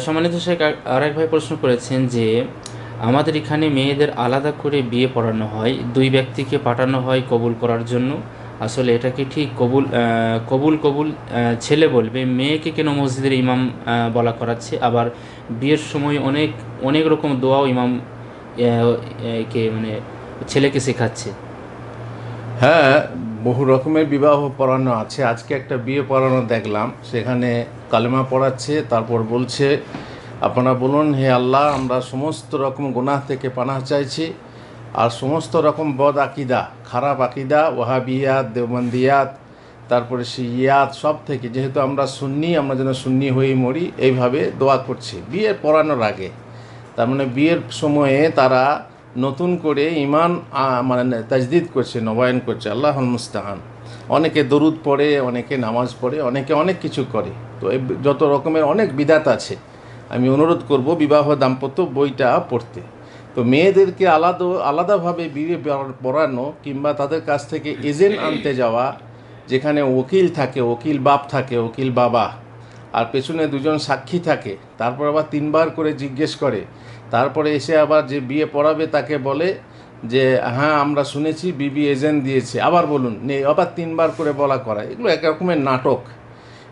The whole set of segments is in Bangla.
সম্মানিত শেখ, আর- আরেক ভাই প্রশ্ন করেছেন যে, আমাদের এখানে মেয়েদের আলাদা করে বিয়ে পড়ানো হয়, দুই ব্যক্তিকে পাঠানো হয় কবুল করার জন্য। আসলে এটা কি ঠিক? কবুল কবুল কবুল ছেলে বলবে, মেয়েকে কেন মসজিদের ইমাম বলা করাচ্ছে? আবার বিয়ের সময় অনেক অনেক রকম দোয়াও ইমাম কে মানে ছেলেকে শেখাচ্ছে। হ্যাঁ বহু রকমের বিবাহ পড়ানো আছে। আজকে একটা বিয়ে পড়ানো দেখলাম। সেখানে কালেমা পড়াচ্ছে, তারপর বলছে, আপনারা বলুন, হে আল্লাহ, আমরা সমস্ত রকম গুনাহ থেকে পানাহ চাইছি। আর সমস্ত রকম বদ আকিদা, খারাপ আকিদা ওহাবিয়াত দেওবন্দিয়াত, তারপরে সিয়াত সব থেকে যেহেতু আমরা সুন্নি, আমরা যেন সুন্নি হয়ে মরি, এইভাবে দোয়া করছি। বিয়ে পড়ানোর আগে, তার মানে বিয়ের সময়ে তারা নতুন করে ইমান মানে তাজদিদ করছে, নবায়ন করছে আল্লাহ মুস্তাহান। অনেকে দরুদ পড়ে, অনেকে নামাজ পড়ে, অনেকে অনেক কিছু করে। তো যত রকমের অনেক বিদাত আছে, আমি অনুরোধ করব বিবাহ দাম্পত্য বইটা পড়তে। তো মেয়েদেরকে আলাদা, আলাদাভাবে বিয়ে পড়ানো কিংবা তাদের কাছ থেকে এজেন্ট আনতে যাওয়া, যেখানে উকিল থাকে উকিল বাপ থাকে উকিল বাবা আর পেছনে দুজন সাক্ষী থাকে। তারপর আবার তিনবার করে জিজ্ঞেস করে। তারপরে এসে আবার যে বিয়ে পড়াবে তাকে বলে যে হ্যাঁ আমরা শুনেছি, বিবি এজেন্ট দিয়েছে। আবার বলুন নেই আবার তিনবার করে বলা করা এগুলো এক রকমের নাটক।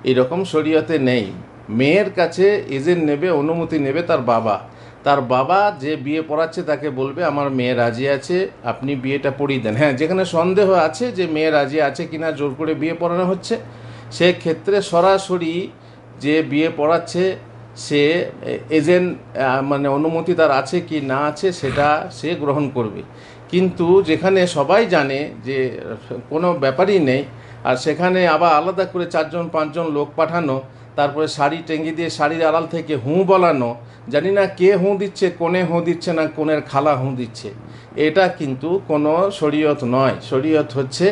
এরকম শরীয়তে নেই। মেয়ের কাছে এজেন্ট নেবে, অনুমতি নেবে তার বাবা। তার বাবা যে বিয়ে পড়াচ্ছে তাকে বলবে, আমার মেয়ে রাজি আছে, আপনি বিয়েটা পড়িয়ে দেন। হ্যাঁ যেখানে সন্দেহ আছে যে মেয়ে রাজি আছে কিনা, জোর করে বিয়ে পড়ানো হচ্ছে, সেক্ষেত্রে সরাসরি যে বিয়ে পড়াচ্ছে, সে এজেন্ট মানে অনুমতি তার আছে কি না আছে সেটা সে গ্রহণ করবে। কিন্তু যেখানে সবাই জানে যে কোনো ব্যাপারই নেই, আর সেখানে আবার আলাদা করে চারজন, পাঁচজন লোক পাঠানো তারপরে শাড়ি টেঙ্গি দিয়ে শাড়ির আড়াল থেকে হুঁ বলানো, জানি না কে হুঁ দিচ্ছে, কোনে হুঁ দিচ্ছে না কোনের খালা হুঁ দিচ্ছে। এটা কিন্তু কোনো শরীয়ত নয়। শরীয়ত হচ্ছে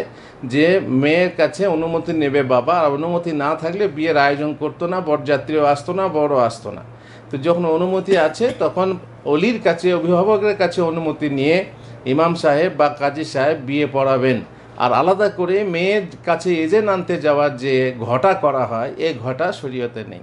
যে মেয়ের কাছে অনুমতি নেবে বাবা, আর অনুমতি না থাকলে বিয়ের আয়োজন করতো না, বরযাত্রীও আসতো না বড় আসতো না। তো যখন অনুমতি আছে, তখন অলির কাছে, অভিভাবকের কাছে অনুমতি নিয়ে ইমাম সাহেব বা কাজী সাহেব বিয়ে পড়াবেন। আর আলাদা করে মেয়ের কাছে এজেন্ট আনতে যাওয়ার যে ঘটা করা হয়, এ ঘটা শরীয়তে নেই।